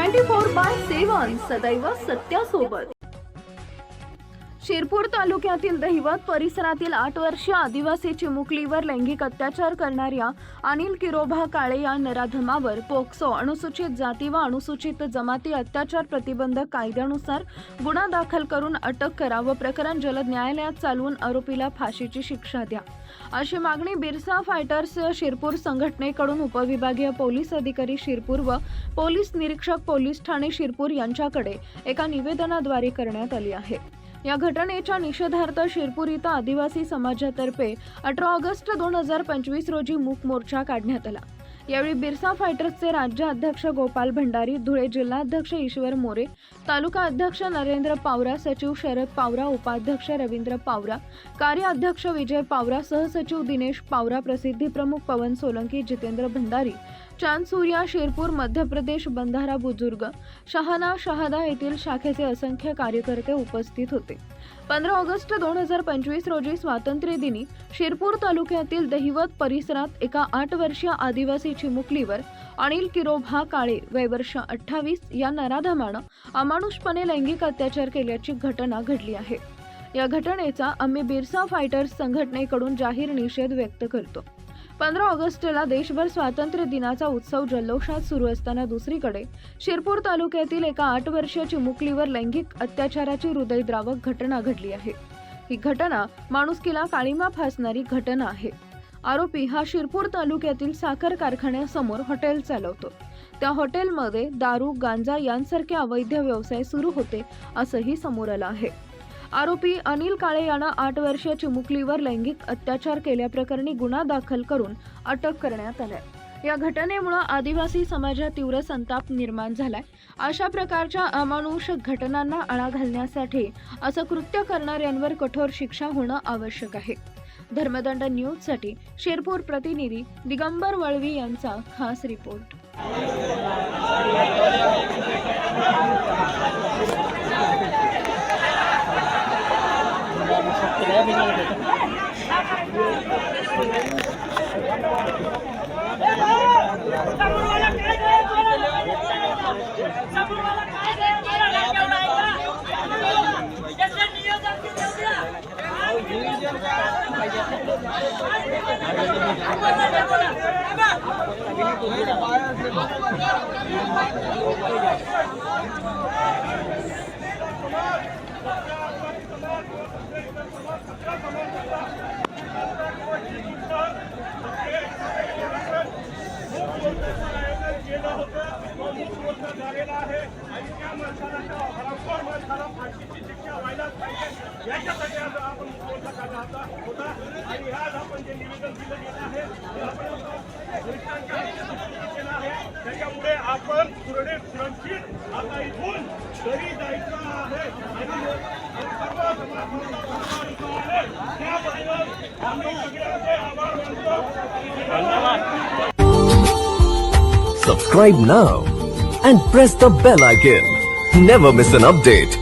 Twenty four by seven सदैव सत्यासोबत. शिरपूर तालुक्यातील दहिवत परिसरातील आठ वर्षीय आदिवासी चिमुकलीवर लैंगिक अत्याचार करणाऱ्या अनिल किरोभा काळे या नराधमावर पोक्सो अनुसूचित जाती व अनुसूचित जमाती अत्याचार प्रतिबंधक कायद्यानुसार गुन्हा दाखल करून अटक करा व प्रकरण जलद न्यायालयात चालवून आरोपीला फाशीची शिक्षा द्या. अशी मागणी बिरसा फायटर्स शिरपूर संघटनेकडून उपविभागीय पोलीस अधिकारी शिरपूर व पोलीस निरीक्षक पोलीस ठाणे शिरपूर यांच्याकडे एका निवेदनाद्वारे करण्यात आली आहे. या घटनेच्या निषेधार्थ शिरपूर इथं आदिवासी समाजातर्फे अठरा ऑगस्ट दोन हजार पंचवीस रोजी मूक मोर्चा काढण्यात आला. यावेळी बिरसा फायटर्सचे राज्य अध्यक्ष गोपाल भंडारी धुळे जिल्हाध्यक्ष ईश्वर मोरे तालुका अध्यक्ष नरेंद्र पावरा सचिव शरद पावरा उपाध्यक्ष रवींद्र पावरा कार्याध्यक्ष विजय पावरा सहसचिव दिनेश पावरा प्रसिद्धी प्रमुख पवन सोलंकी जितेंद्र भंडारी चांदसूर्या शिरपूर मध्य प्रदेश बंधारा बुजुर्ग शहाना शहादा येथील शाखेचे असंख्य कार्यकर्ते उपस्थित होते. पंधरा ऑगस्ट दोन हजार पंचवीस रोजी स्वातंत्र्य दिनी शिरपूर तालुक्यातील दहिवत परिसरात एका आठ वर्षीय आदिवासी चिमुकलीवर अनिल किरोभा काळे वय वर्ष अठ्ठावीस या नराधमानं अमानुषपणे लैंगिक अत्याचार केल्याची घटना घडली आहे. या घटनेचा आम्ही बिरसा फायटर्स संघटनेकडून जाहीर निषेध व्यक्त करतो. पंधरा ऑगस्टला देशभर स्वातंत्र्य दिनाचा उत्सव जल्लोषात सुरू असताना दुसरीकडे शिरपूर तालुक्यातील एका आठ वर्षीय चिमुकलीवर लैंगिक अत्याचाराची हृदयद्रावक घटना घडली आहे. ही घटना माणुसकीला काळीमा फासणारी घटना आहे. आरोपी हा शिरपूर तालुक्यातील साखर कारखान्यासमोर हॉटेल चालवतो. त्या हॉटेलमध्ये दारू गांजा यांसारखे अवैध व्यवसाय सुरू होते असंही समोर आलं आहे. आरोपी अनिल काळे यानं आठ वर्षीय चिमुकलीवर लैंगिक अत्याचार केल्याप्रकरणी गुन्हा दाखल करून अटक करण्यात आलाय. या घटनेमुळे आदिवासी समाजात तीव्र संताप निर्माण झालाय. अशा प्रकारच्या अमानुष घटनांना आळा घालण्यासाठी असं कृत्य करणाऱ्यांवर कठोर शिक्षा होणं आवश्यक आहे. धर्मदंड न्यूजसाठी शिरपूर प्रतिनिधी दिगंबर वळवी यांचा खास रिपोर्ट. झालेला आहे आणि त्या माणसाला त्या माणसाला फाशीची याच्यासाठी आज आपण मोर्चा काढला होता आणि आज आपण जे निवेदन दिलं गेलं आहे ते आपण वरिष्ठांच्या केलं आहे त्याच्यामुळे आपण सुरडे सुरक्षित आता इथून घरी जायचं आहे आणि सर्व त्याबद्दल आम्ही सगळ्यांचे आभार मानतो Subscribe now and press the bell icon. Never miss an update.